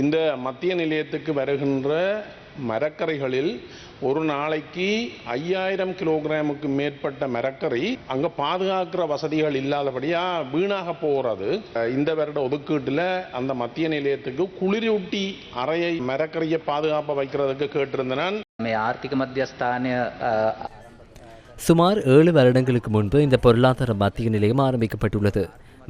இந்த மத்திய நிலையத்துக்கு வருகின்ற மரக்கரைகளில் ஒரு நாளைக்கு ஐயாயிரம் கிலோகிராமுக்கு மேற்பட்ட மரக்கறி அங்கே பாதுகாக்கிற வசதிகள் இல்லாதபடியாக வீணாக போகிறது இந்த வருட ஒதுக்கீட்டில் அந்த மத்திய நிலையத்துக்கு குளிரூட்டி அறையை மரக்கறியை பாதுகாப்பாக வைக்கிறதுக்கு கேட்டிருந்தேன். ஆர்த்திக மத்தியஸ்தானிய சுமார் ஏழு வருடங்களுக்கு முன்பு இந்த பொருளாதார மத்திய நிலையம் ஆரம்பிக்கப்பட்டுள்ளது.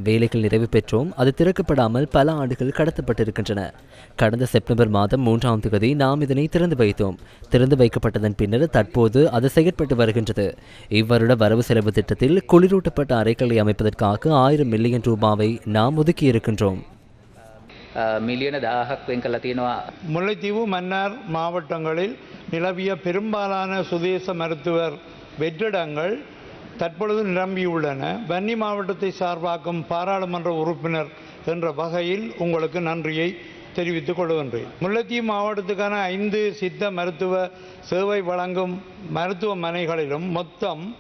வேலைகள் நிறைவு பெற்றோம். அது திறக்கப்படாமல் பல ஆண்டுகள் கடத்தப்பட்டிருக்கின்றன. கடந்த செப்டம்பர் மாதம் மூன்றாம் தேதி நாம் இதனை திறந்து வைத்தோம். திறந்து வைக்கப்பட்டதன் பின்னர் தற்போது அது செயற்பட்டு வருகின்றது. இவ்வருட வரவு செலவு திட்டத்தில் குளிரூட்டப்பட்ட அறைகளை அமைப்பதற்காக ஆயிரம் மில்லியன் ரூபாவை நாம் ஒதுக்கியிருக்கின்றோம். மில்லியன தாகக் வெங்கலத்தினோ முல்லைத்தீவு மன்னார் மாவட்டங்களில் நிலவிய பெரும்பாலான சுதேச மருத்துவர் வெற்றிடங்கள் தற்பொழுது நிரம்பியுள்ளன. வன்னி மாவட்டத்தை சார்பாக்கும் பாராளுமன்ற உறுப்பினர் என்ற வகையில் உங்களுக்கு நன்றியை தெரிவித்துக் கொள்கின்றேன். முல்லைத்தீவு மாவட்டத்துக்கான ஐந்து சித்த மருத்துவ சேவை வழங்கும் மருத்துவமனைகளிலும் மொத்தம்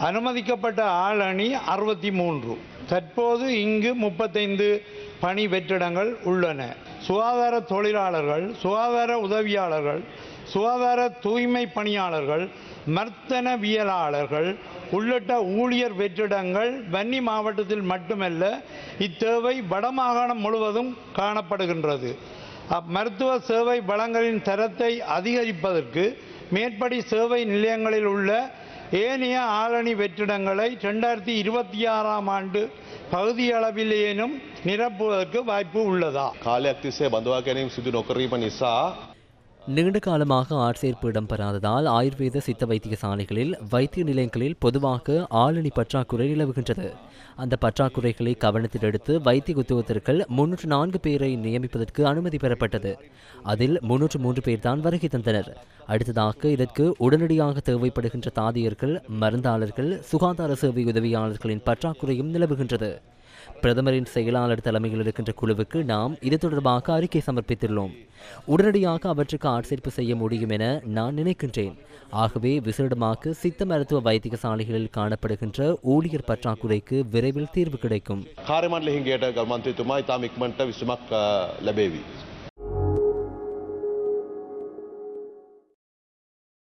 அனுமதிக்கப்பட்ட ஆளணி அறுபத்தி மூன்று தற்போது இங்கு முப்பத்தைந்து பணி வெற்றிடங்கள் உள்ளன. சுகாதார தொழிலாளர்கள் சுகாதார உதவியாளர்கள் சுகாதார தூய்மை பணியாளர்கள் மர்த்தனவியலாளர்கள் உள்ளிட்ட ஊழியர் வெற்றிடங்கள் வன்னி மாவட்டத்தில் மட்டுமல்ல இத்தேவை வடமாகாணம் முழுவதும் காணப்படுகின்றது. மருத்துவ சேவை வளங்களின் தரத்தை அதிகரிப்பதற்கு மேற்படி சேவை நிலையங்களில் உள்ள ஏனைய ஆளணி வெற்றிடங்களை ரெண்டாயிரத்தி இருபத்தி ஆறாம் ஆண்டு பகுதியளவிலேனும் நிரப்புவதற்கு வாய்ப்பு உள்ளதா? காலை அக்திசே பந்துவா கேனையும் சிது நோக்கரீபன் நீண்ட காலமாக ஆட்சேர்ப்பு இடம்பெறாததால் ஆயுர்வேத சித்த வைத்தியசாலைகளில் வைத்திய நிலையங்களில் பொதுவாக ஆளணி பற்றாக்குறை நிலவுகின்றது. அந்த பற்றாக்குறைகளை கவனத்தில் எடுத்து வைத்திய உத்தியோகத்தர்கள் முன்னூற்று நான்கு பேரை நியமிப்பதற்கு அனுமதி பெறப்பட்டது. அதில் முன்னூற்று மூன்று பேர் தான் வருகை தந்தனர். அடுத்ததாக இதற்கு உடனடியாக தேவைப்படுகின்ற தாதியர்கள் மருந்தாளர்கள் சுகாதார சேவை உதவியாளர்களின் பற்றாக்குறையும் நிலவுகின்றது. பிரதமரின் செயலாளர் தலைமையில் இருக்கின்ற குழுவுக்கு நாம் இது தொடர்பாக அறிக்கை சமர்ப்பித்துள்ளோம். உடனடியாக அவற்றுக்கு ஆட்சேர்ப்பு செய்ய முடியும் என நான் நினைக்கின்றேன். ஆகவே விசேடமாக சித்த மருத்துவ வைத்தியசாலைகளில் காணப்படுகின்ற ஊழியர் பற்றாக்குறைக்கு விரைவில் தீர்வு கிடைக்கும்.